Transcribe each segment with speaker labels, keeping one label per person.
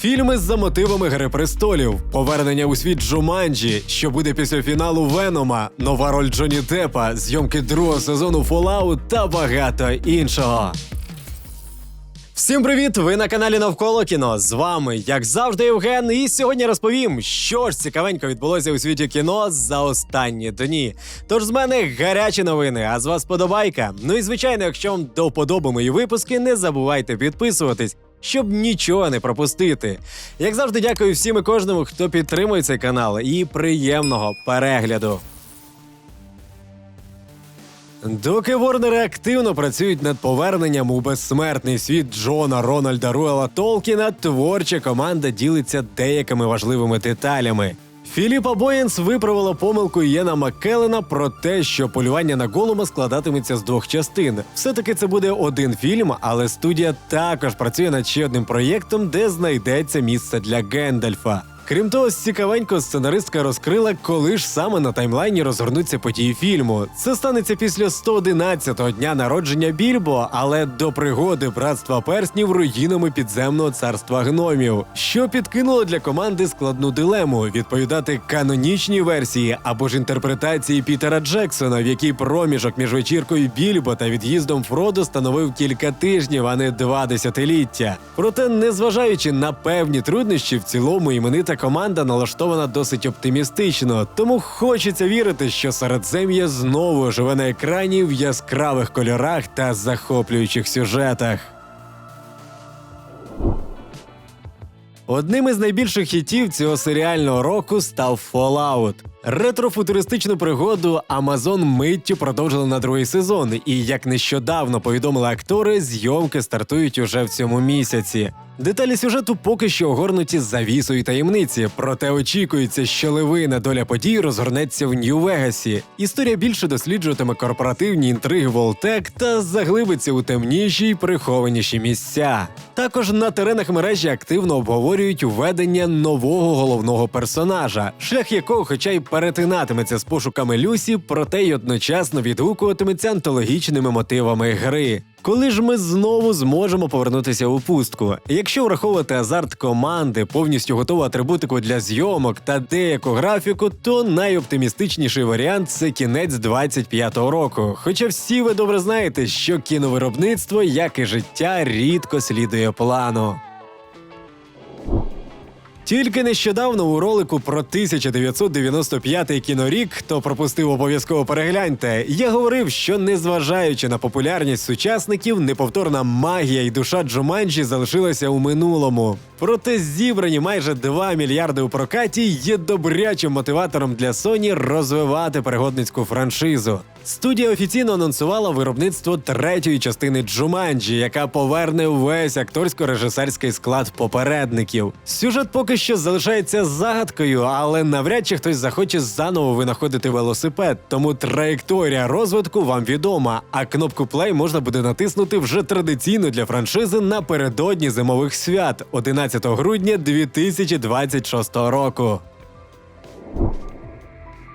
Speaker 1: Фільми за мотивами Гри престолів, повернення у світ Джуманджі, що буде після фіналу Венома, нова роль Джоні Деппа, зйомки другого сезону Fallout та багато іншого. Всім привіт! Ви на каналі Навколо кіно. З вами, як завжди, Євген. І сьогодні розповім, що ж цікавенько відбулося у світі кіно за останні дні. Тож з мене гарячі новини, а з вас подобайка. Ну і звичайно, якщо вам до вподоби мої випуски, не забувайте підписуватись. Щоб нічого не пропустити. Як завжди, дякую всім і кожному, хто підтримує цей канал, і приємного перегляду. Доки Ворнери активно працюють над поверненням у безсмертний світ Джона Рональда Руела Толкіна, творча команда ділиться деякими важливими деталями. Філіпа Боєнс виправила помилку Єна Маккелена про те, що полювання на голума складатиметься з двох частин. Все-таки це буде один фільм, але студія також працює над ще одним проєктом, де знайдеться місце для Гендальфа. Крім того, цікавенько сценаристка розкрила, коли ж саме на таймлайні розгорнуться події фільму. Це станеться після 111-го дня народження Більбо, але до пригоди братства перснів руїнами підземного царства гномів, що підкинуло для команди складну дилему відповідати канонічній версії або ж інтерпретації Пітера Джексона, в якій проміжок між вечіркою Більбо та від'їздом Фродо становив кілька тижнів, а не два десятиліття. Проте, незважаючи на певні труднощі, в цілому іменита команда налаштована досить оптимістично, тому хочеться вірити, що Середзем'я знову живе на екрані в яскравих кольорах та захоплюючих сюжетах. Одним із найбільших хітів цього серіального року став Fallout. Ретрофутуристичну пригоду Amazon миттю продовжили на другий сезон, і як нещодавно повідомили актори, зйомки стартують уже в цьому місяці. Деталі сюжету поки що огорнуті завісою таємниці, проте очікується, що ливина доля подій розгорнеться в Нью-Вегасі. Історія більше досліджуватиме корпоративні інтриги Волтек та заглибиться у темніші й прихованіші місця. Також на теренах мережі активно обговорюють введення нового головного персонажа, шлях якого, хоча й перетинатиметься з пошуками Люсі, проте й одночасно відгукуватиметься антологічними мотивами гри. Коли ж ми знову зможемо повернутися у пустку? Якщо враховувати азарт команди, повністю готову атрибутику для зйомок та деяку графіку, то найоптимістичніший варіант це кінець 25-го року. Хоча всі ви добре знаєте, що кіновиробництво, як і життя, рідко слідує плану. Тільки нещодавно у ролику про 1995 кінорік, хто пропустив обов'язково перегляньте, я говорив, що незважаючи на популярність сучасників, неповторна магія і душа Джуманджі залишилася у минулому. Проте зібрані майже 2 мільярди у прокаті є добрячим мотиватором для Sony розвивати пригодницьку франшизу. Студія офіційно анонсувала виробництво третьої частини Джуманджі, яка поверне весь акторсько-режисерський склад попередників. Сюжет поки що залишається загадкою, але навряд чи хтось захоче заново винаходити велосипед, тому траєкторія розвитку вам відома. А кнопку плей можна буде натиснути вже традиційно для франшизи напередодні зимових свят 11 грудня 2026 року.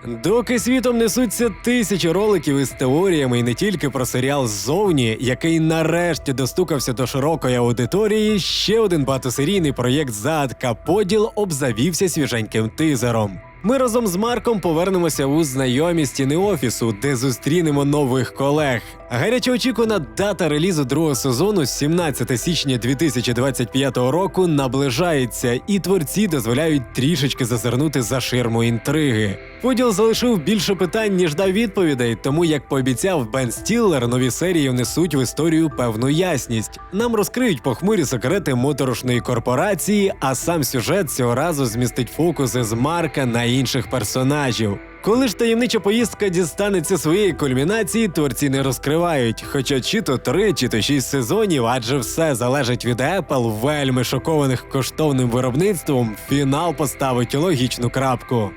Speaker 1: Доки світом несуться тисячі роликів із теоріями і не тільки про серіал ззовні, який нарешті достукався до широкої аудиторії, ще один багатосерійний проєкт Загадка Поділ обзавівся свіженьким тизером. Ми разом з Марком повернемося у знайомі стіни офісу, де зустрінемо нових колег. Гаряче очікувана дата релізу другого сезону 17 січня 2025 року наближається, і творці дозволяють трішечки зазирнути за ширму інтриги. Поділ залишив більше питань, ніж дав відповідей, тому як пообіцяв Бен Стіллер, нові серії внесуть в історію певну ясність. Нам розкриють похмурі секрети моторошної корпорації, а сам сюжет цього разу змістить фокуси з Марка на інших персонажів. Коли ж таємнича поїздка дістанеться своєї кульмінації, творці не розкривають. Хоча чи то три, чи то шість сезонів, адже все залежить від Apple, вельми шокованих коштовним виробництвом, фінал поставить логічну крапку.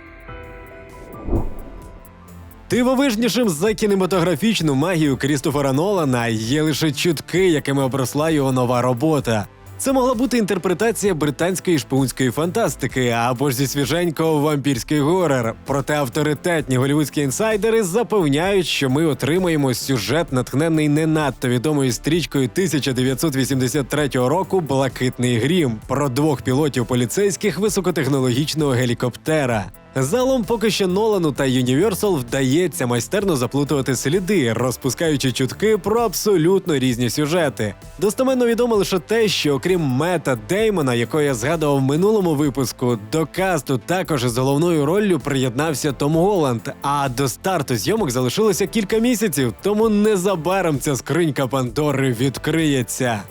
Speaker 1: Дивовижнішим за кінематографічну магію Крістофера Нолана є лише чутки, якими обросла його нова робота. Це могла бути інтерпретація британської шпигунської фантастики або ж зі свіженького вампірський горор. Проте авторитетні голівудські інсайдери запевняють, що ми отримаємо сюжет, натхнений не надто відомою стрічкою 1983 року Блакитний грім про двох пілотів поліцейських високотехнологічного гелікоптера. Залом поки що Нолану та Юніверсал вдається майстерно заплутувати сліди, розпускаючи чутки про абсолютно різні сюжети. Достеменно відомо лише те, що окрім Мета Деймона, якого я згадував в минулому випуску, до касту також з головною роллю приєднався Том Голланд. А до старту зйомок залишилося кілька місяців, тому незабаром ця скринька Пандори відкриється.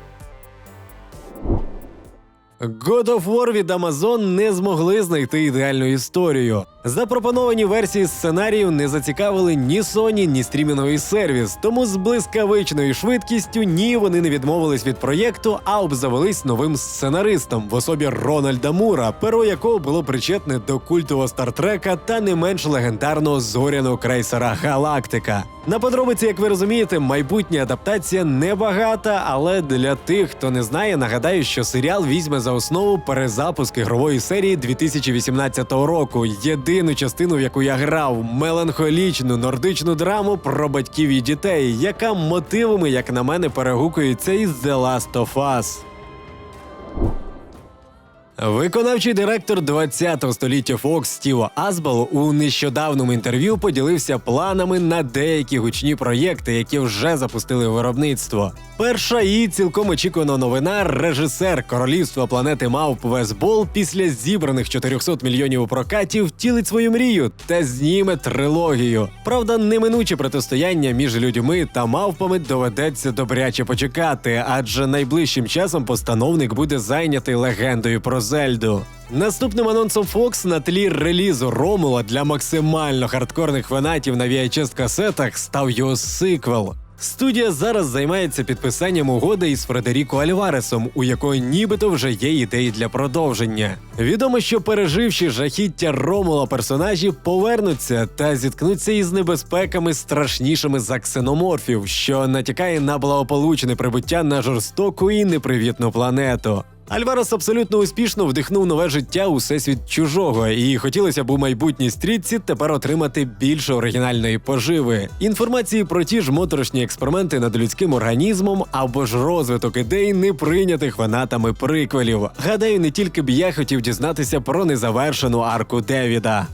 Speaker 1: God of War від Amazon не змогли знайти ідеальну історію. Запропоновані версії сценарію не зацікавили ні Sony, ні стрімінговий сервіс, тому з блискавичною швидкістю ні вони не відмовились від проєкту, а обзавелись новим сценаристом в особі Рональда Мура, перо якого було причетне до культового стартрека та не менш легендарного зоряного крейсера Галактика. На подробиці, як ви розумієте, майбутня адаптація небагата, але для тих, хто не знає, нагадаю, що серіал візьме за основу перезапуск ігрової серії 2018 року. Єдину частину, в яку я грав, меланхолічну нордичну драму про батьків і дітей, яка мотивами, як на мене, перегукується із The Last of Us. Виконавчий директор 20-го століття Fox Стіво Азбал у нещодавному інтерв'ю поділився планами на деякі гучні проєкти, які вже запустили виробництво. Перша і цілком очікувана новина режисер королівства планети Мавп Вес Бол після зібраних 400 мільйонів у прокаті втілить свою мрію та зніме трилогію. Правда, неминуче протистояння між людьми та мавпами доведеться добряче почекати, адже найближчим часом постановник буде зайнятий легендою про Зельду. Наступним анонсом Fox на тлі релізу Ромула для максимально хардкорних фанатів на VHS касетах став його сиквел. Студія зараз займається підписанням угоди із Фредеріко Альваресом, у якого нібито вже є ідеї для продовження. Відомо, що переживши жахіття Ромула персонажі повернуться та зіткнуться із небезпеками страшнішими за ксеноморфів, що натякає на благополучне прибуття на жорстоку і непривітну планету. Альварес абсолютно успішно вдихнув нове життя у всесвіт чужого, і хотілося б у майбутній стрітці тепер отримати більше оригінальної поживи. Інформації про ті ж моторошні експерименти над людським організмом або ж розвиток ідей, не прийнятих фанатами приквелів. Гадаю, не тільки б я хотів дізнатися про незавершену арку Девіда.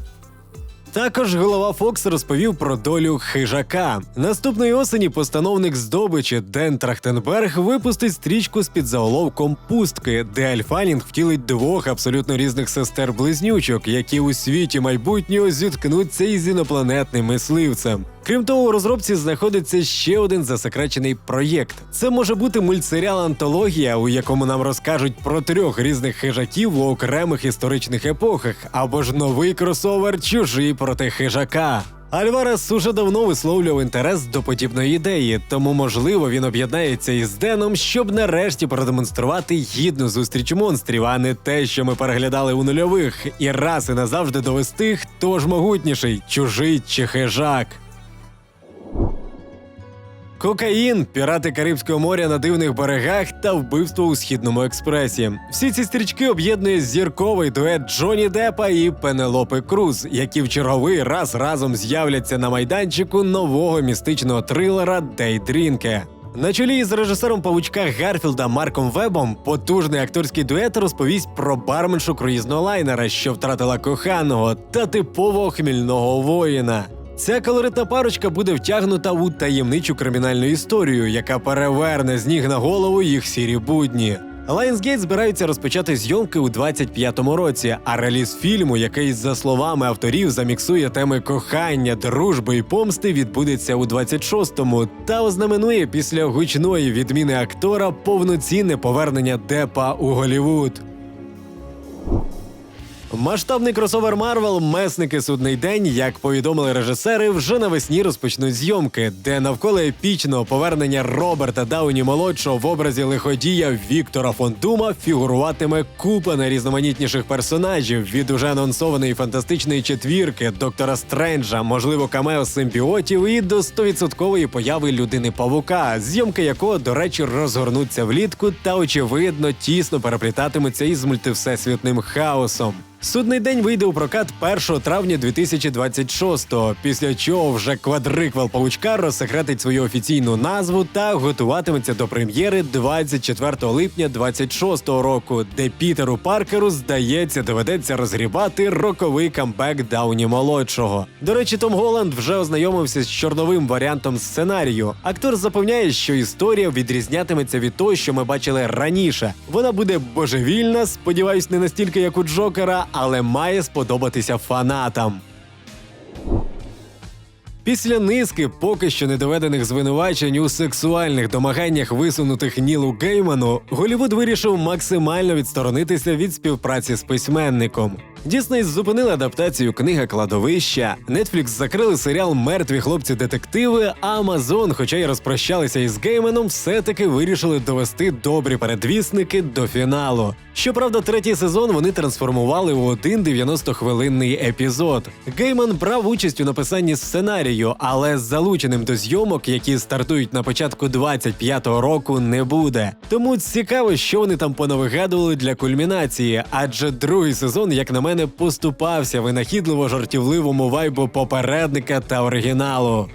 Speaker 1: Також голова Фокс розповів про долю хижака. Наступної осені постановник здобичі Ден Трахтенберг випустить стрічку з під заголовком Пустки, де Альфалінг втілить двох абсолютно різних сестер-близнючок, які у світі майбутнього зіткнуться із інопланетним мисливцем. Крім того, у розробці знаходиться ще один засекречений проєкт. Це може бути мультсеріал антологія, у якому нам розкажуть про трьох різних хижаків у окремих історичних епохах, або ж новий кросовер Чужий проти хижака. Альварес уже давно висловлював інтерес до подібної ідеї, тому можливо він об'єднається із Деном, щоб нарешті продемонструвати гідну зустріч монстрів, а не те, що ми переглядали у нульових, і раз і назавжди довести, хто ж могутніший чужий чи хижак. Кокаїн, пірати Карибського моря на дивних берегах та вбивство у східному експресі. Всі ці стрічки об'єднує зірковий дует Джоні Деппа і Пенелопи Круз, які в черговий раз разом з'являться на майданчику нового містичного трилера Дейдрінке. На чолі із режисером павучка Гарфілда Марком Вебом потужний акторський дует розповість про барменшу круїзного лайнера, що втратила коханого та типового хмільного воїна. Ця колоритна парочка буде втягнута у таємничу кримінальну історію, яка переверне з ніг на голову їх сірі будні. Lionsgate збираються розпочати зйомки у 25-му році, а реліз фільму, який, за словами авторів, заміксує теми кохання, дружби і помсти, відбудеться у 26-му та ознаменує після гучної відміни актора повноцінне повернення Депа у Голівуд. Масштабний кросовер Марвел Месники судний день, як повідомили режисери, вже навесні розпочнуть зйомки, де навколо епічного повернення Роберта Дауні молодшого в образі лиходія Віктора Фонтума фігуруватиме купа найрізноманітніших персонажів від уже анонсованої фантастичної четвірки, доктора Стренджа, можливо, камео симбіотів і до 100% появи людини Павука, зйомки якого, до речі, розгорнуться влітку та очевидно тісно переплітатимуться із мультивсесвітним хаосом. Судний день вийде у прокат 1 травня 2026-го, після чого вже квадриквел павучка розсекретить свою офіційну назву та готуватиметься до прем'єри 24 липня 26-го року, де Пітеру Паркеру здається доведеться розгрібати роковий камбек Дауні молодшого. До речі, Том Голланд вже ознайомився з чорновим варіантом сценарію. Актор запевняє, що історія відрізнятиметься від того, що ми бачили раніше. Вона буде божевільна, сподіваюсь, не настільки як у Джокера, але має сподобатися фанатам. Після низки поки що недоведених звинувачень у сексуальних домаганнях висунутих Нілу Гейману, Голівуд вирішив максимально відсторонитися від співпраці з письменником. Дісней зупинили адаптацію книга кладовища. Netflix закрили серіал Мертві хлопці-детективи. А Amazon, хоча й розпрощалися із Гейманом, все-таки вирішили довести добрі передвісники до фіналу. Щоправда, третій сезон вони трансформували у один 90-хвилинний епізод. Гейман брав участь у написанні сценарію, але з залученим до зйомок, які стартують на початку 25-го року, не буде. Тому цікаво, що вони там понавигадували для кульмінації, адже другий сезон, як на мене, поступався винахідливо жартівливому вайбу попередника та оригіналу.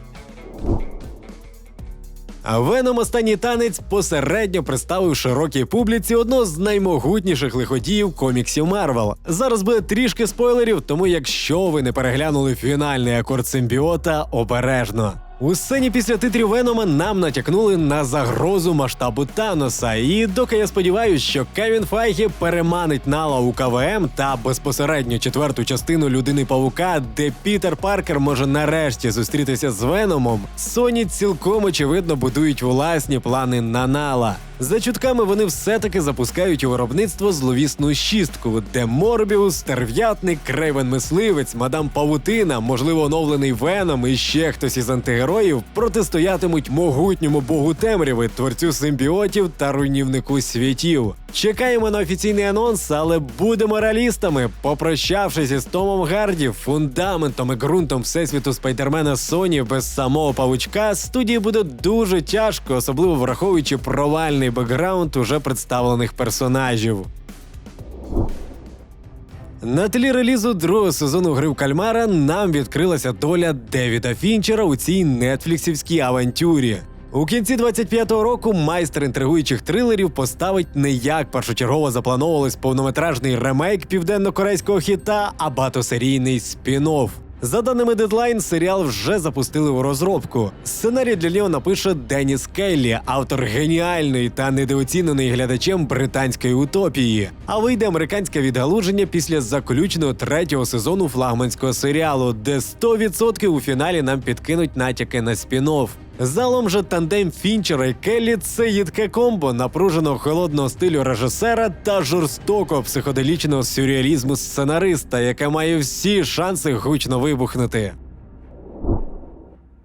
Speaker 1: А Веном останній танець посередньо представив широкій публіці одного з наймогутніших лиходіїв коміксів Марвел. Зараз буде трішки спойлерів, тому якщо ви не переглянули фінальний акорд симбіота, обережно. У сцені після титрів Венома нам натякнули на загрозу масштабу Таноса. І доки я сподіваюся, що Кевін Файгі переманить Нала у КВМ та безпосередньо четверту частину людини Павука, де Пітер Паркер може нарешті зустрітися з Веномом, Соні цілком очевидно будують власні плани на Нала. За чутками вони все-таки запускають у виробництво зловісну шістку, де Морбіус, Стерв'ятник, Крейвен Мисливець, Мадам Павутина, можливо, оновлений Веном і ще хтось із антигероїв протистоятимуть могутньому богу темряви, творцю симбіотів та руйнівнику світів. Чекаємо на офіційний анонс, але будемо реалістами. Попрощавшись із Томом Гарді, фундаментом і ґрунтом всесвіту спайдермена Соні без самого павучка, студії буде дуже тяжко, особливо враховуючи провальний бекграунд уже представлених персонажів. На тлі релізу другого сезону гри в Кальмара нам відкрилася доля Девіда Фінчера у цій нетфліксівській авантюрі. У кінці 25-го року майстер інтригуючих трилерів поставить не як першочергово заплановувалось повнометражний ремейк південно-корейського хіта, а багатосерійний спін-офф. За даними Deadline, серіал вже запустили у розробку. Сценарій для нього напише Деніс Келлі, автор геніальної та недооціненої глядачем британської утопії. А вийде американське відгалуження після заключеного третього сезону флагманського серіалу, де 100% у фіналі нам підкинуть натяки на спін-офф. Залом же тандем Фінчера і Келлі це їдке комбо напруженого холодного стилю режисера та жорстокого психоделічного сюрреалізму сценариста, яка має всі шанси гучно вибухнути.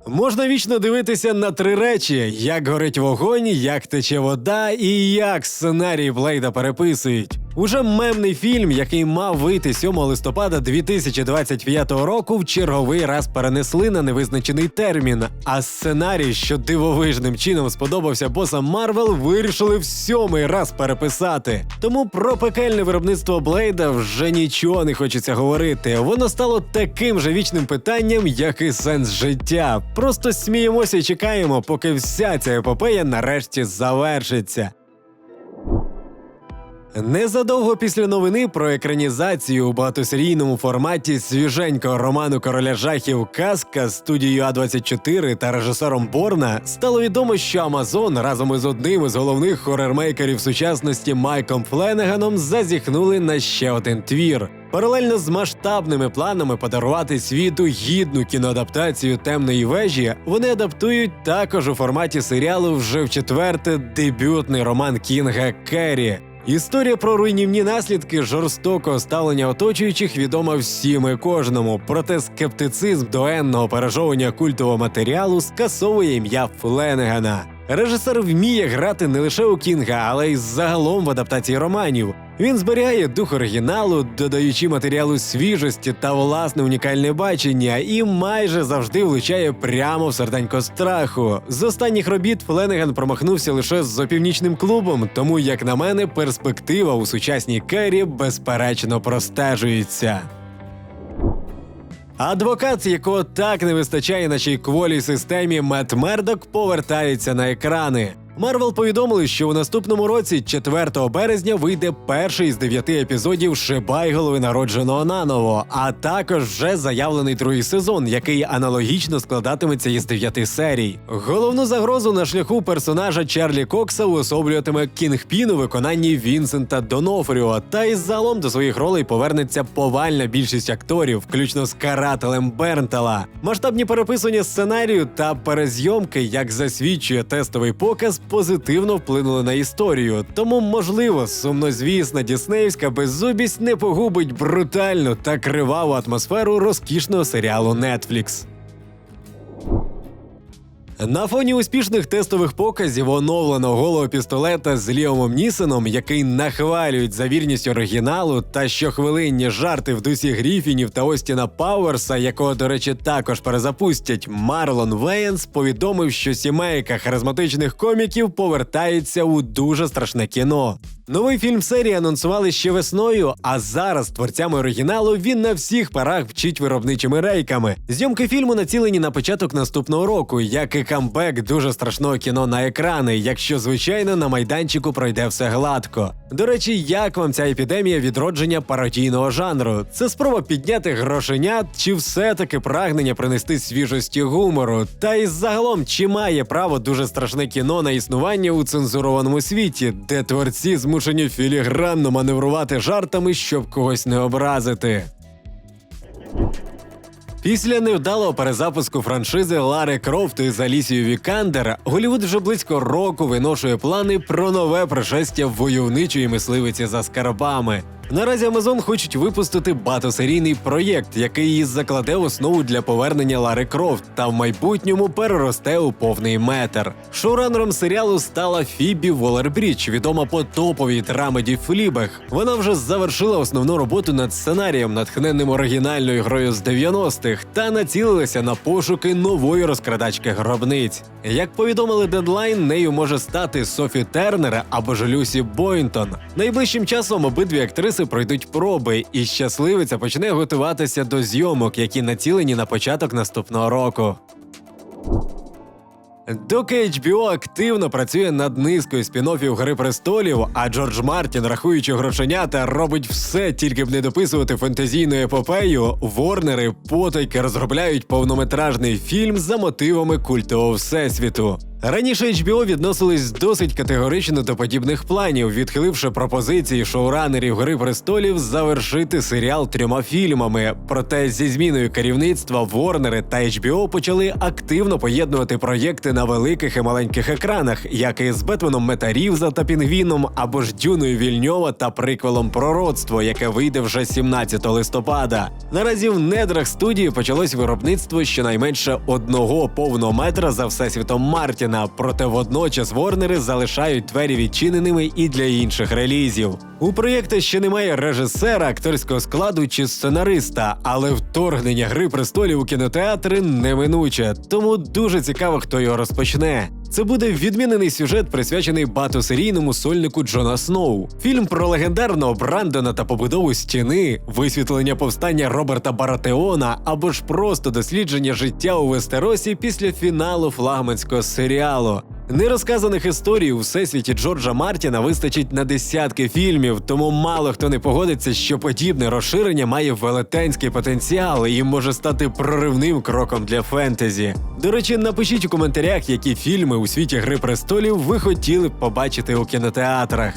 Speaker 1: Можна вічно дивитися на три речі: як горить вогонь, як тече вода і як сценарій Блейда переписують. Уже мемний фільм, який мав вийти 7 листопада 2025 року, в черговий раз перенесли на невизначений термін. А сценарій, що дивовижним чином сподобався босам Марвел, вирішили в сьомий раз переписати. Тому про пекельне виробництво Блейда вже нічого не хочеться говорити. Воно стало таким же вічним питанням, як і сенс життя. Просто сміємося і чекаємо, поки вся ця епопея нарешті завершиться. Незадовго після новини про екранізацію у багатосерійному форматі свіженького роману короля жахів Казка студією А24 та режисером Борна стало відомо, що Амазон разом із одним із головних хорермейкерів сучасності Майком Фленеганом зазіхнули на ще один твір. Паралельно з масштабними планами подарувати світу гідну кіноадаптацію темної вежі, вони адаптують також у форматі серіалу вже в четверте дебютний роман Кінга Керрі. Історія про руйнівні наслідки жорстокого ставлення оточуючих відома всім і кожному. Проте скептицизм до енного пережовування культового матеріалу скасовує ім'я Фленегана. Режисер вміє грати не лише у Кінга, але й загалом в адаптації романів. Він зберігає дух оригіналу, додаючи матеріалу свіжості та власне унікальне бачення, і майже завжди влучає прямо в серденько страху. З останніх робіт Фленеган промахнувся лише з опівнічним клубом, тому, як на мене, перспектива у сучасній кері безперечно простежується. Адвокат, якого так не вистачає нашій кволій системі, Мет Мердок повертається на екрани. Марвел повідомили, що у наступному році, 4 березня, вийде перший із дев'яти епізодів Шибайголови народженого наново, а також вже заявлений другий сезон, який аналогічно складатиметься із дев'яти серій. Головну загрозу на шляху персонажа Чарлі Кокса уособлюватиме Кінгпін у виконанні Вінсента Донофріо, та із залом до своїх ролей повернеться повальна більшість акторів, включно з карателем Бернтала. Масштабні переписування сценарію та перезйомки, як засвідчує тестовий показ, позитивно вплинули на історію. Тому, можливо, сумнозвісна діснеївська беззубість не погубить брутальну та криваву атмосферу розкішного серіалу Netflix. На фоні успішних тестових показів оновленого голого пістолета з Ліомом Нісеном, який нахвалюють за вірність оригіналу, та щохвилинні жарти в дусі Гріфінів та Остіна Пауерса, якого, до речі, також перезапустять, Марлон Веєнс повідомив, що сімейка харизматичних коміків повертається у дуже страшне кіно. Новий фільм серії анонсували ще весною, а зараз творцями оригіналу він на всіх парах вчить виробничими рейками. Зйомки фільму націлені на початок наступного року, як і камбек дуже страшного кіно на екрани, якщо звичайно на майданчику пройде все гладко. До речі, як вам ця епідемія відродження пародійного жанру? Це спроба підняти грошенят, чи все-таки прагнення принести свіжості гумору? Та й загалом, чи має право дуже страшне кіно на існування у цензурованому світі, де творці змушені філігранно маневрувати жартами, щоб когось не образити? Після невдалого перезапуску франшизи Лари Крофт із Алісією Вікандер Голівуд вже близько року виношує плани про нове пришестя войовничої мисливиці за скарбами. Наразі Амазон хочуть випустити багатосерійний проєкт, який її закладе основу для повернення Лари Крофт та в майбутньому переросте у повний метр. Шоуранером серіалу стала Фібі Волербрідж, відома по топовій драмеді Флібег. Вона вже завершила основну роботу над сценарієм, натхненним оригінальною грою з 90-х, та націлилася на пошуки нової розкрадачки гробниць. Як повідомили дедлайн, нею може стати Софі Тернер або ж Люсі Бойнтон. Найближчим часом обидві актриси пройдуть проби, і щасливиця почне готуватися до зйомок, які націлені на початок наступного року. Доки HBO активно працює над низкою спін-оффів Гри престолів, а Джордж Мартін, рахуючи грошенята, робить все, тільки б не дописувати фентезійну епопею, Ворнери потайки розробляють повнометражний фільм за мотивами культового всесвіту. Раніше HBO відносились досить категорично до подібних планів, відхиливши пропозиції шоуранерів Гри престолів завершити серіал трьома фільмами. Проте зі зміною керівництва Ворнери та HBO почали активно поєднувати проєкти на великих і маленьких екранах, як і з Бетменом Мета Рівза та Пінгвіном, або ж Дюною Вільньова та приквелом Пророцтво, яке вийде вже 17 листопада. Наразі в недрах студії почалось виробництво щонайменше одного повного метра за всесвітом Мартіна. Проте водночас Ворнери залишають двері відчиненими і для інших релізів. У проєкті ще немає режисера, акторського складу чи сценариста, але вторгнення гри престолів у кінотеатри неминуче, тому дуже цікаво, хто його розпочне. Це буде відмінений сюжет, присвячений батосерійному сольнику Джона Сноу. Фільм про легендарного Брандона та побудову стіни, висвітлення повстання Роберта Баратеона або ж просто дослідження життя у Вестеросі після фіналу флагманського серіалу. Нерозказаних історій у всесвіті Джорджа Мартіна вистачить на десятки фільмів, тому мало хто не погодиться, що подібне розширення має велетенський потенціал і може стати проривним кроком для фентезі. До речі, напишіть у коментарях, які фільми у світі Гри престолів ви хотіли б побачити у кінотеатрах.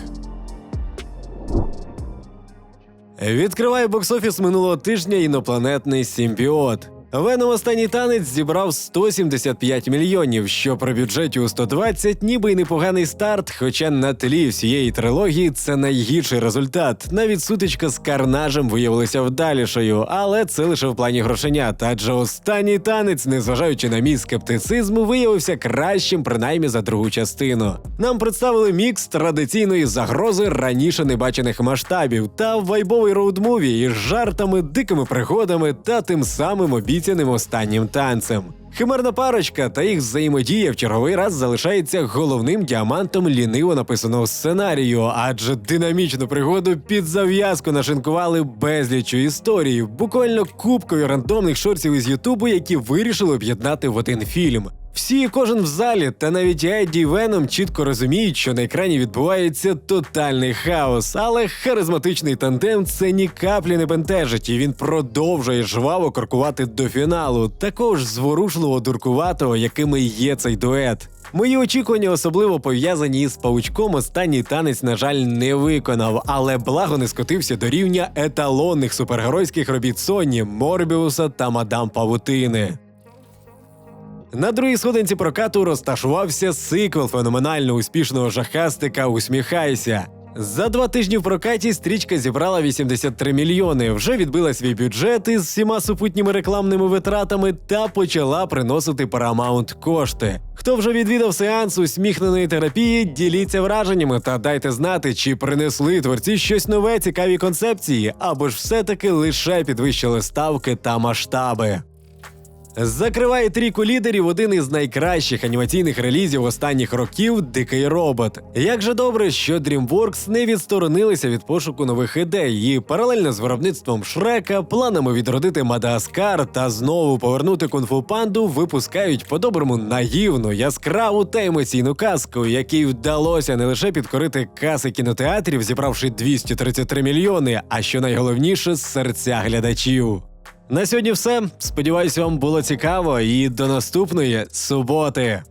Speaker 1: Відкриває боксофіс минулого тижня інопланетний симбіот. Веном останній танець зібрав 175 мільйонів, що при бюджеті у 120 ніби й непоганий старт. Хоча на тлі всієї трилогії це найгірший результат. Навіть сутичка з карнажем виявилася вдалішою, але це лише в плані грошенят. Адже останній танець, незважаючи на мій скептицизм, виявився кращим, принаймні за другу частину. Нам представили мікс традиційної загрози раніше небачених масштабів та вайбовий роудмуві із жартами, дикими пригодами та тим самим обіцяним останнім танцем. Химерна парочка та їх взаємодія в черговий раз залишається головним діамантом ліниво написаного сценарію, адже динамічну пригоду під зав'язку нашинкували безлічу історії, буквально купкою рандомних шорців із Ютубу, які вирішили об'єднати в один фільм. Всі і кожен в залі, та навіть Едді і Веном чітко розуміють, що на екрані відбувається тотальний хаос, але харизматичний тандем це ні каплі не бентежить, і він продовжує жваво крокувати до фіналу, також зворушливо дуркуватого, якими є цей дует. Мої очікування особливо пов'язані із паучком. Останній танець, на жаль, не виконав, але благо не скотився до рівня еталонних супергеройських робіт Соні, Морбіуса та Мадам Павутини. На другій сходинці прокату розташувався сиквел феноменально успішного жахастика Усміхайся. За два тижні в прокаті стрічка зібрала 83 мільйони, вже відбила свій бюджет із всіма супутніми рекламними витратами та почала приносити Paramount кошти. Хто вже відвідав сеанс усміхненої терапії, діліться враженнями та дайте знати, чи принесли творці щось нове, цікаві концепції, або ж все-таки лише підвищили ставки та масштаби. Закриває трійку лідерів один із найкращих анімаційних релізів останніх років Дикий робот. Як же добре, що DreamWorks не відсторонилися від пошуку нових ідей і паралельно з виробництвом Шрека, планами відродити Мадагаскар та знову повернути кунг-фу панду випускають по-доброму наївну, яскраву та емоційну казку, якій вдалося не лише підкорити каси кінотеатрів, зібравши 233 мільйони, а що найголовніше серця глядачів. На сьогодні все. Сподіваюсь, вам було цікаво і до наступної суботи.